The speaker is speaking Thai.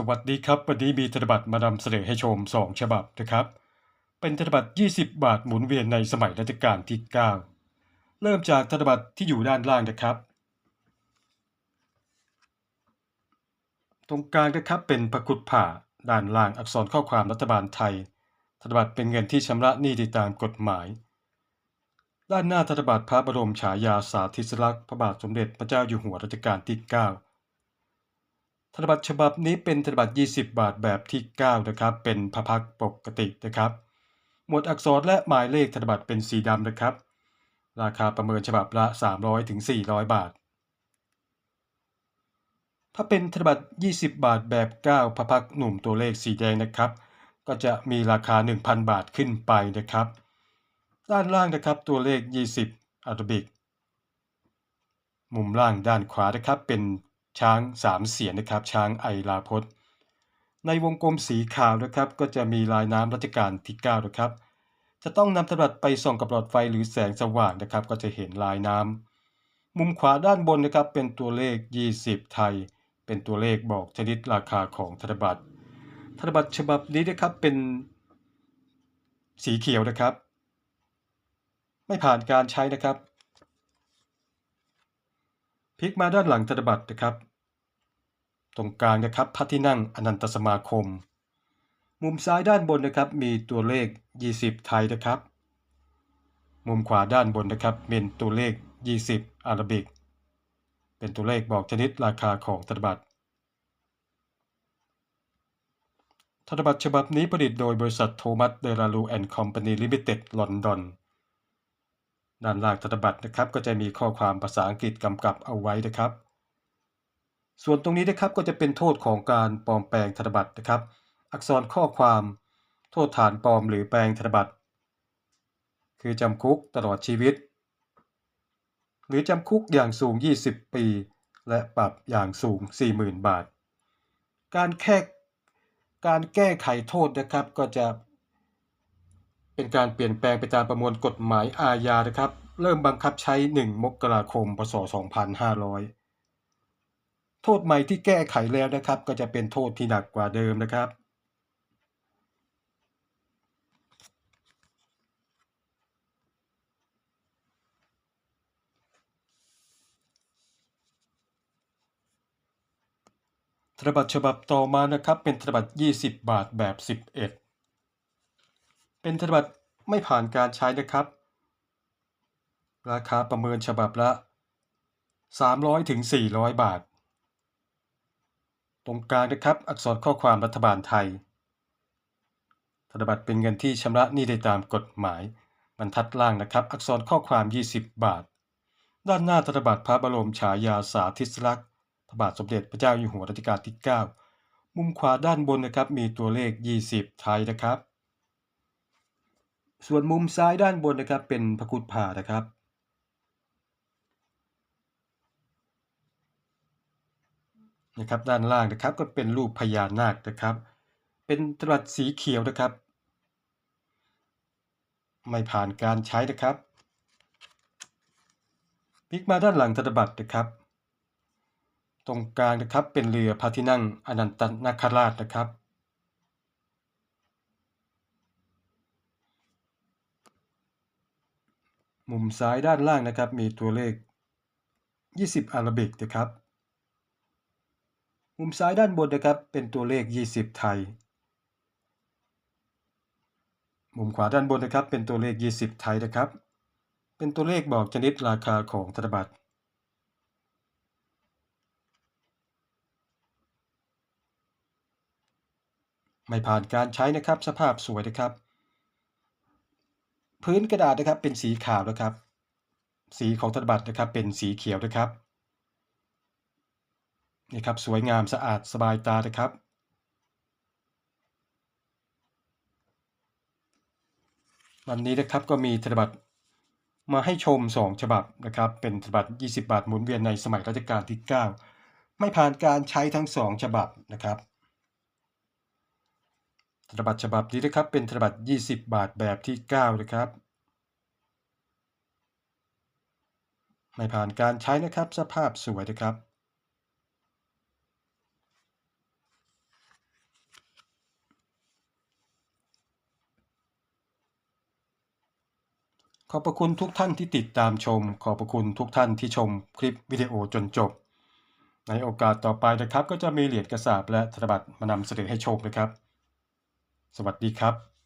สวัสดีครับ วันนี้มีธนบัตรมานำเสนอให้ชม 2 ฉบับนะครับ เป็นธนบัตร 20 บาทหมุนเวียนในสมัยรัชกาลที่ 9 เริ่มจากธนบัตรที่อยู่ด้านล่างนะครับ ตรงกลางนะครับเป็นพระคุดผ่าด้านล่างอักษรข้อความรัฐบาลไทย ธนบัตรเป็นเงินที่ชำระหนี้ตามกฎหมาย ด้านหน้าธนบัตรพระบรมฉายาสาธิสลักษณ์พระบาทสมเด็จพระเจ้าอยู่หัวรัชกาลที่ 9 นบัตรฉบับนี้เป็นธนบัตร 20 บาทแบบที่ 9 นะครับ เป็นพพักปกตินะครับ หมวดอักษรและหมายเลขธนบัตรเป็นสีดำนะครับ ราคาประเมินฉบับละ 300ถึง400 บาท ถ้าเป็นธนบัตร 20 บาทแบบ 9 พพักหนุ่มตัวเลขสีแดงนะครับ ก็จะมีราคา 1,000 บาทขึ้นไปนะครับ ด้านล่างนะครับตัวเลข 20อาราบิกมุมล่างด้านขวานะครับเป็น ช้างสามเสียนนะครับ ช้างไอลาพดในวงกลมสีขาวนะครับ ก็จะมีลายน้ำรัชกาลที่9นะครับ จะต้องนำธนบัตรไปส่องกับหลอดไฟหรือแสงสว่างนะครับ ก็จะเห็นลายน้ำมุมขวาด้านบนนะครับ เป็นตัวเลข 20 ไทย เป็นตัวเลขบอกชนิดราคาของธนบัตรธนบัตรฉบับนี้นะครับเป็นสีเขียวนะครับ ไม่ผ่านการใช้นะครับ พลิกมาด้านหลังธนบัตรนะครับ ตรงกลางนะครับพระที่นั่งอนันตสมาคม มุมซ้ายด้านบนนะครับ มีตัวเลข 20 ไทยนะครับ มุมขวาด้านบนนะครับเป็นตัวเลข 20 อาราบิก เป็นตัวเลขบอกชนิดราคาของธนบัตรธนบัตรฉบับนี้ผลิตโดยบริษัทโทมัสเดลารูแอนด์คอมพานีลิมิเต็ดลอนดอน ด้านล่างธนบัตรนะครับ ก็จะมีข้อความภาษาอังกฤษกำกับเอาไว้นะครับ ส่วนตรงนี้นะครับก็จะเป็นโทษของการปลอมแปลงธนบัตรนะครับ อักษรข้อความโทษฐานปลอมหรือแปลงธนบัตร คือจำคุกตลอดชีวิต หรือจำคุกอย่างสูง 20 ปี และปรับอย่างสูง 40,000 บาท การแค่การแก้ไขโทษนะครับก็จะ เป็นการเปลี่ยนแปลงไปตามประมวลกฎหมายอาญานะครับ เริ่มบังคับใช้ 1 มกราคม พศ 2500 โทษใหม่ที่แก้ไขแล้วนะครับ ก็จะเป็นโทษที่หนักกว่าเดิมนะครับธนบัตรฉบับต่อมานะครับเป็นธนบัตร20 บาทแบบ 11 เป็นธนบัตรไม่ผ่านการใช้นะครับ ราคาประเมินฉบับละ 300ถึง400 บาท ตรงกลางนะครับ อักษรข้อความรัฐบาลไทย ธนบัตรเป็นเงินที่ชำระหนี้ได้ตามกฎหมาย บรรทัดล่างนะครับ อักษรข้อความ 20 บาท ด้านหน้าธนบัตรพระบรมฉายาสาธิสลักษณ์พระบาทสมเด็จพระเจ้าอยู่หัวรัชกาลที่ 9 มุมขวาด้านบนนะครับ มีตัวเลข 20 ไทยนะครับ ส่วนมุมซ้ายด้านบนนะครับเป็นพระคุดผ่านะครับ นะครับด้านล่างนะครับก็เป็นรูปพญานาคนะครับ เป็นตรัสสีเขียวนะครับ ไม่ผ่านการใช้นะครับพลิกมาด้านหลังธนบัตรนะครับ ตรงกลางนะครับเป็นเรือพระที่นั่งอนันตนาคราชนะครับ มุมซ้ายด้านล่างนะครับ มีตัวเลข 20อาราบิกนะครับ มุมซ้ายด้านบนนะครับ เป็นตัวเลข 20 ไทย มุมขวาด้านบนนะครับ เป็นตัวเลข 20 ไทยนะครับ เป็นตัวเลขบอกชนิดราคาของธนบัตรไม่ผ่านการใช้นะครับ สภาพสวยนะครับ พื้นกระดาษนะครับเป็นสีขาวนะครับ สีของธนบัตรนะครับเป็นสีเขียวนะครับนี่ครับสวยงามสะอาดสบายตานะครับวันนี้นะครับก็มีธนบัตรมาให้ชม 2 ฉบับนะครับ เป็นธนบัตร 20 บาทหมุนเวียนในสมัยรัชกาลที่ 9 ไม่ผ่านการใช้ทั้ง 2 ฉบับนะครับ ธนบัตรฉบับนี้นะครับเป็นธนบัตร 20 บาทแบบที่ 9 นะครับไม่ผ่านการใช้นะครับ สภาพสวยนะครับ ขอบคุณทุกท่านที่ติดตามชม ขอบคุณทุกท่านที่ชมคลิปวิดีโอจนจบ ในโอกาสต่อไปนะครับ ก็จะมีเหรียญกระสาบและธนบัตรมานำเสนอให้ชมนะครับ สวัสดีครับ